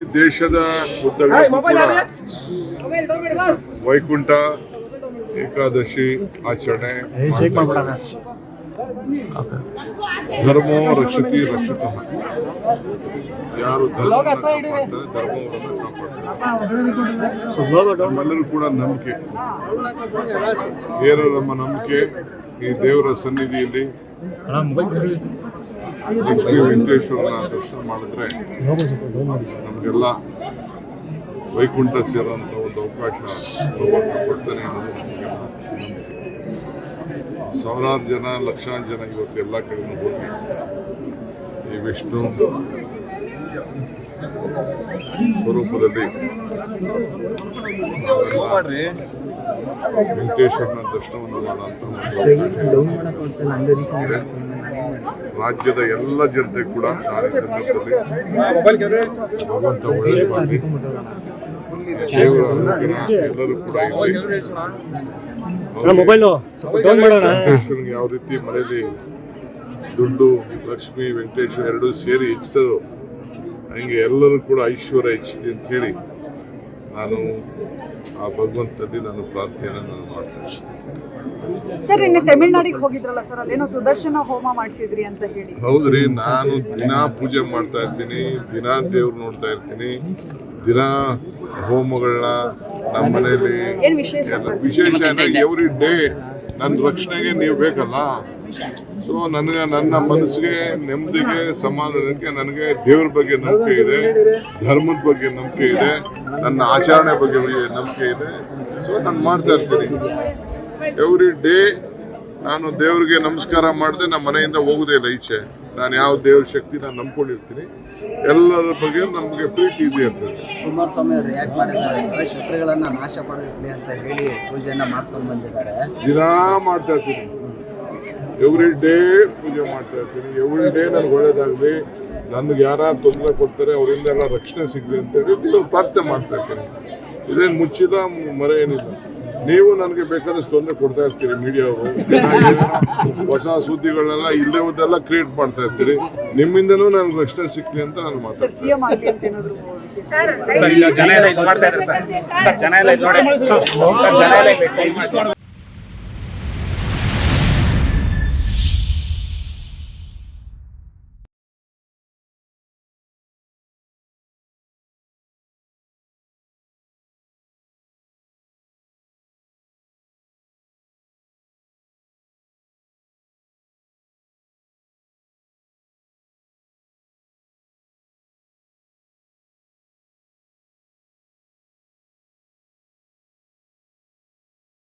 ದೇಶದ ಉದ್ದಗಲಕ್ಕೂ ಕೂಡ ವೈಕುಂಠ ಏಕಾದಶಿ ಆಚರಣೆ. ಧರ್ಮೋ ರಕ್ಷತಿ ರಕ್ಷಿತ. ಯಾರು ಧರ್ಮವನ್ನು ಕಾಪಾಡ್ತಾರೆ ಧರ್ಮವನ್ನ ಕಾಪಾಡ್ತಾರೆ. ನಮ್ಮೆಲ್ಲರೂ ಕೂಡ ನಂಬಿಕೆ. ಏನು ನಮ್ಮ ನಂಬಿಕೆ ಈ ದೇವರ ಸನ್ನಿಧಿಯಲ್ಲಿ. ವೆಂಕಟೇಶ್ವರನ ದರ್ಶನ ಮಾಡಿದ್ರೆ ನಮಗೆಲ್ಲ ವೈಕುಂಠ ಸೇರುವಂತ ಒಂದು ಅವಕಾಶ ಭಗವಂತ ಕೊಡ್ತಾನೆ ಸಾವಿರಾರು ಜನ ಲಕ್ಷಾಂತರ ಜನ ಇವತ್ತು ಎಲ್ಲ ಕಡೆ ಹೋಗಿ ಈ ವಿಷ್ಣು ಸ್ವರೂಪದಲ್ಲಿ ವೆಂಕಟೇಶ್ವರನ ದರ್ಶನವನ್ನು ಮಾಡುವಂತ ರಾಜ್ಯದ ಎಲ್ಲ ಜನತೆ ಕೂಡ ನಾನು ಈ ಸಂದರ್ಭದಲ್ಲಿ ಭಗವಂತ ಒಳ್ಳೆ ಮಾಡಿ ದೇವರ ಅನುಗ್ರಹ ಎಲ್ಲರೂ ಕೂಡ ವೆಂಕಟೇಶ್ವರನಿಗೆ ಯಾವ ರೀತಿ ಮನೆಯಲ್ಲಿ ದುಡ್ಡು ಲಕ್ಷ್ಮಿ ವೆಂಕಟೇಶ್ವರ ಎರಡು ಸೇರಿ ಹೆಚ್ಚಿಸೋದು ಹಂಗೆ ಎಲ್ಲರೂ ಕೂಡ ಐಶ್ವರ್ಯ ಹೆಚ್ಚಲಿ ಅಂತ ಹೇಳಿ ನಾನು ಆ ಭಗವಂತನಲ್ಲಿ ನಾನು ಪ್ರಾರ್ಥನೆಯನ್ನು ನಾನು ಮಾಡ್ತಾ ಇದ್ದೀನಿ. ಸರ್ ನಿನ್ನೆ ತಮಿಳ್ನಾಡಿಗೆ ಹೋಗಿದ್ರಲ್ಲ ಸರ್ ಅಲ್ಲೇನೋ ಸುದರ್ಶನ ಹೋಮ ಮಾಡಿಸಿದ್ರಿ ಅಂತ ಹೇಳಿ. ಹೌದ್ರಿ ನಾನು ದಿನಾ ಪೂಜೆ ಮಾಡ್ತಾ ಇರ್ತೀನಿ ದಿನಾ ದೇವ್ರು ನೋಡ್ತಾ ಇರ್ತೀನಿ ದಿನಾ ಹೋಮಗಳನ್ನ ನಮ್ಮ ಮನೆಯಲ್ಲಿ ವಿಶೇಷ ವಿಶೇಷ ಎವ್ರಿ ಡೇ ನನ್ನ ರಕ್ಷಣೆಗೆ ನೀವು ಬೇಕಲ್ಲ? ಸೊ ನನಗೆ ನನ್ನ ಮನಸ್ಸಿಗೆ ನೆಮ್ಮದಿಗೆ ಸಮಾಧಾನಕ್ಕೆ ನನಗೆ ದೇವ್ರ ಬಗ್ಗೆ ನಂಬಿಕೆ ಇದೆ ಧರ್ಮದ ಬಗ್ಗೆ ನಂಬಿಕೆ ಇದೆ ನನ್ನ ಆಚರಣೆ ಬಗ್ಗೆ ನಂಬಿಕೆ ಇದೆ. ಸೊ ನಾನು ಮಾಡ್ತಾ ಇರ್ತೀನಿ. ಎವ್ರಿ ಡೇ ನಾನು ದೇವ್ರಿಗೆ ನಮಸ್ಕಾರ ಮಾಡಿದೆ ನಮ್ಮ ಮನೆಯಿಂದ ಹೋಗೋದೇ ಇಲ್ಲ ಈಚೆ. ನಾನು ಯಾವ ದೇವ್ರ ಶಕ್ತಿ ನಾನು ನಂಬ್ಕೊಂಡಿರ್ತೀನಿ. ಎಲ್ಲರ ಬಗ್ಗೆ ನಮಗೆ ಪ್ರೀತಿ ಇದೆ ಅಂತ ಕುಮಾರಸ್ವಾಮಿ ಅವರು ರಿಯಾಕ್ಟ್ ಮಾಡಿದ್ದಾರೆ. ಶತ್ರುಗಳನ್ನ ನಾಶ ಪಡಿಸಲಿ ಅಂತ ಹೇಳಿ ಪೂಜೆಯನ್ನ ಮಾಡಿಸ್ಕೊಂಡು ಬಂದಿದ್ದಾರೆ. ದಿನಾ ಮಾಡ್ತಾ ಇರ್ತೀನಿ. ಎವ್ರಿ ಡೇ ಪೂಜೆ ಮಾಡ್ತಾ ಇರ್ತೀನಿ. ಎವ್ರಿ ಡೇ ನನಗೆ ಒಳ್ಳೇದಾಗಲಿ. ನನಗೆ ಯಾರು ತೊಂದರೆ ಕೊಡ್ತಾರೆ ಅವರಿಂದ ಎಲ್ಲ ರಕ್ಷಣೆ ಸಿಗಲಿ ಅಂತೇಳಿ ನೀವು ಪ್ರಾರ್ಥನೆ ಮಾಡ್ತಾ ಇರ್ತೀನಿ. ಇದೇನು ಮುಚ್ಚಿದ ಮರೆ ಏನಿಲ್ಲ. ನೀವು ನನಗೆ ಬೇಕಾದಷ್ಟು ತೊಂದರೆ ಕೊಡ್ತಾ ಇರ್ತೀರಿ ಮೀಡಿಯಾವರು. ಹೊಸ ಸುದ್ದಿಗಳನ್ನೆಲ್ಲ ಇಲ್ಲೇ ಹೋದೆಲ್ಲ ಕ್ರಿಯೇಟ್ ಮಾಡ್ತಾ ಇರ್ತೀರಿ. ನಿಮ್ಮಿಂದನೂ ನನಗೆ ರಕ್ಷಣೆ ಸಿಕ್ಲಿ ಅಂತ ನಾನು ಸರ್ ಮಾತಾಡ್ತೀನಿ